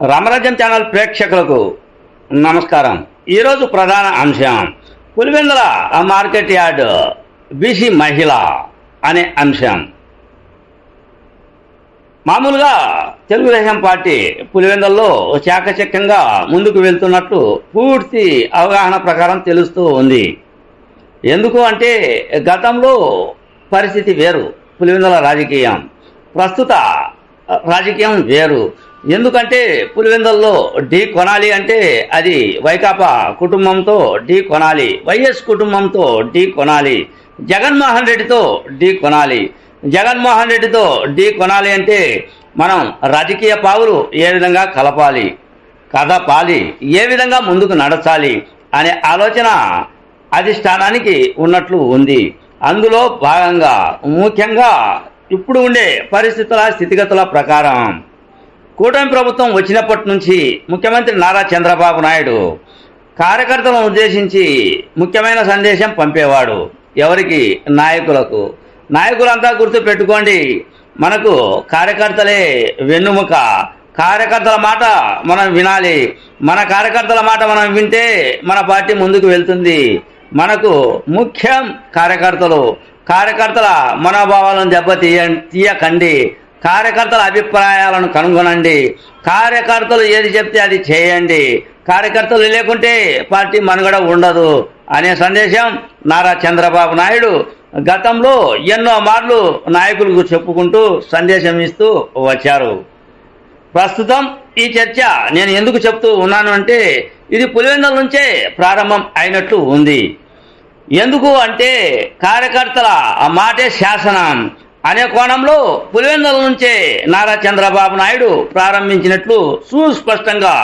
రామరాజ్యం channel ప్రేక్షకులకు నమస్కారం. ఈరోజు ప్రధాన అంశం పులివెందుల మార్కెట్ యార్డ్ బీసీ మహిళ అనే అంశం. మామూలుగా తెలుగుదేశం పార్టీ పులివెందుల్లో చాకచక్యంగా ముందుకు వెళ్తున్నట్లు పూర్తి అవగాహన ప్రకారం తెలుస్తూ ఉంది. ఎందుకు అంటే గతంలో పరిస్థితి వేరు పులివెందుల రాజకీయం. ప్రస్తుత రాజకీయం వేరు ఎందుకంటే పులివెందల్లో ఢీ కొనాలి అంటే అది వైకాపా కుటుంబంతో ఢీ కొనాలి వైఎస్ కుటుంబంతో ఢీ కొనాలి జగన్మోహన్ రెడ్డితో ఢీ కొనాలి. జగన్మోహన్ రెడ్డితో ఢీ కొనాలి అంటే మనం రాజకీయ పావులు ఏ విధంగా కలపాలి కదపాలి ఏ విధంగా ముందుకు నడచాలి అనే ఆలోచన అధిష్టానానికి ఉన్నట్లు ఉంది. అందులో భాగంగా ముఖ్యంగా ఇప్పుడు ఉండే పరిస్థితుల స్థితిగతుల ప్రకారం కూటమి ప్రభుత్వం వచ్చినప్పటి నుంచి ముఖ్యమంత్రి నారా చంద్రబాబు నాయుడు కార్యకర్తలను ఉద్దేశించి ముఖ్యమైన సందేశం పంపేవాడు ఎవరికి? నాయకులకు. నాయకులంతా గుర్తు పెట్టుకోండి మనకు కార్యకర్తలే వెన్నుముక. కార్యకర్తల మాట మనం వినాలి. మన కార్యకర్తల మాట మనం వింటే మన పార్టీ ముందుకు వెళ్తుంది. మనకు ముఖ్యం కార్యకర్తలు. కార్యకర్తల మనోభావాలను దెబ్బ తీయ తీయకండి. కార్యకర్తల అభిప్రాయాలను కనుగొనండి. కార్యకర్తలు ఏది చెప్తే అది చేయండి. కార్యకర్తలు లేకుంటే పార్టీ మనుగడ ఉండదు అనే సందేశం నారా చంద్రబాబు నాయుడు గతంలో ఎన్నో మార్లు నాయకులకు చెప్పుకుంటూ సందేశం ఇస్తూ వచ్చారు. ప్రస్తుతం ఈ చర్చ నేను ఎందుకు చెప్తూ ఉన్నాను అంటే ఇది పులివెందుల నుంచే ప్రారంభం అయినట్లు ఉంది. ఎందుకు అంటే కార్యకర్తల ఆ మాటే శాసనం అనే కోణంలో పులివెందుల నుంచే నారా చంద్రబాబు నాయుడు ప్రారంభించినట్లు సుస్పష్టంగా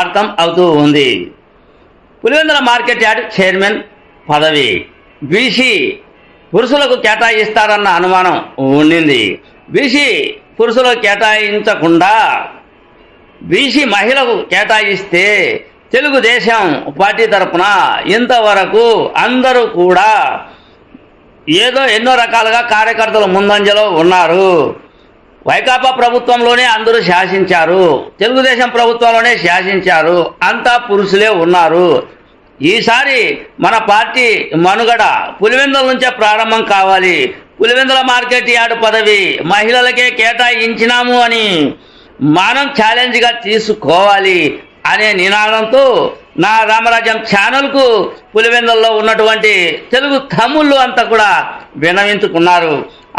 అర్థం అవుతూ ఉంది. పులివెందుల మార్కెట్ యార్డ్ చైర్మన్ పదవి బీసీ పురుషులకు కేటాయిస్తారన్న అనుమానం ఉండింది. బీసీ పురుషులకు కేటాయించకుండా బీసీ మహిళకు కేటాయిస్తే తెలుగుదేశం పార్టీ తరఫున ఇంతవరకు అందరూ కూడా ఏదో ఎన్నో రకాలుగా కార్యకర్తలు ముందంజలో ఉన్నారు. వైకాపా ప్రభుత్వంలోనే అందరూ శాసించారు. తెలుగుదేశం ప్రభుత్వంలోనే శాసించారు. అంతా పురుషులే ఉన్నారు. ఈసారి మన పార్టీ మనుగడ పులివెందుల నుంచే ప్రారంభం కావాలి. పులివెందుల మార్కెట్ యార్డు పదవి మహిళలకే కేటాయించినాము అని మనం ఛాలెంజ్గా తీసుకోవాలి అనే నినాదంతో నా రామరాజ్యం ఛానల్కు పులివెందుల్లో ఉన్నటువంటి తెలుగు తమ్ముళ్ళు అంతా కూడా వినవించుకున్నారు.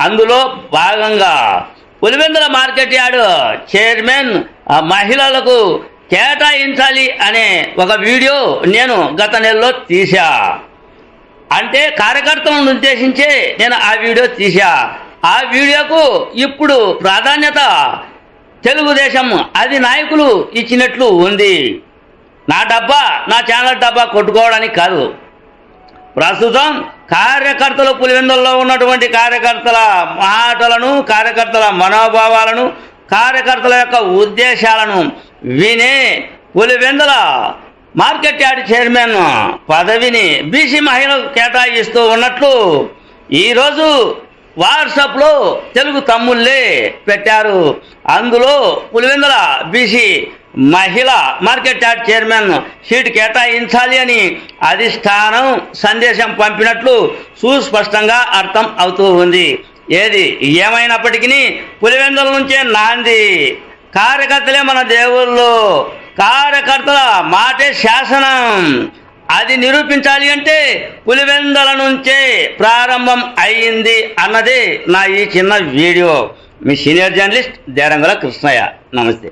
అందులో భాగంగా పులివెందుల మార్కెట్ యార్డు చైర్మన్ మహిళలకు కేటాయించాలి అనే ఒక వీడియో నేను గత నెలలో తీశా. అంటే కార్యకర్తలను ఉద్దేశించే నేను ఆ వీడియో తీశా. ఆ వీడియోకు ఇప్పుడు ప్రాధాన్యత తెలుగుదేశం అది నాయకులు ఇచ్చినట్లు ఉంది. నా డబ్బా నా ఛానల్ డబ్బా కొట్టుకోవడానికి కాదు. ప్రస్తుతం కార్యకర్తలు పులివెందుల్లో ఉన్నటువంటి కార్యకర్తల మాటలను కార్యకర్తల మనోభావాలను కార్యకర్తల యొక్క ఉద్దేశాలను వినే పులివెందుల మార్కెట్ యార్డ్ చైర్మన్ పదవిని బీసీ మహిళలకు కేటాయిస్తూ ఉన్నట్లు ఈరోజు వాట్సాప్లో తెలుగు తమ్ముళ్ళే పెట్టారు. అందులో పులివెందుల బీసీ మహిళ మార్కెట్ యార్డ్ చైర్మన్ సీట్ కేటాయించాలి అని అధిష్టానం సందేశం పంపినట్లు సుస్పష్టంగా అర్థం అవుతూ ఉంది. ఏది? ఏమైనప్పటికీ పులివెందుల నుంచే నాంది. కార్యకర్తలే మన దేవుళ్ళు. కార్యకర్తల మాటే శాసనం. అది నిరూపించాలి అంటే పులివెందల నుంచే ప్రారంభం అయ్యింది అన్నది నా ఈ చిన్న వీడియో. మీ సీనియర్ జర్నలిస్ట్ దేరంగుల కృష్ణయ్య. నమస్తే.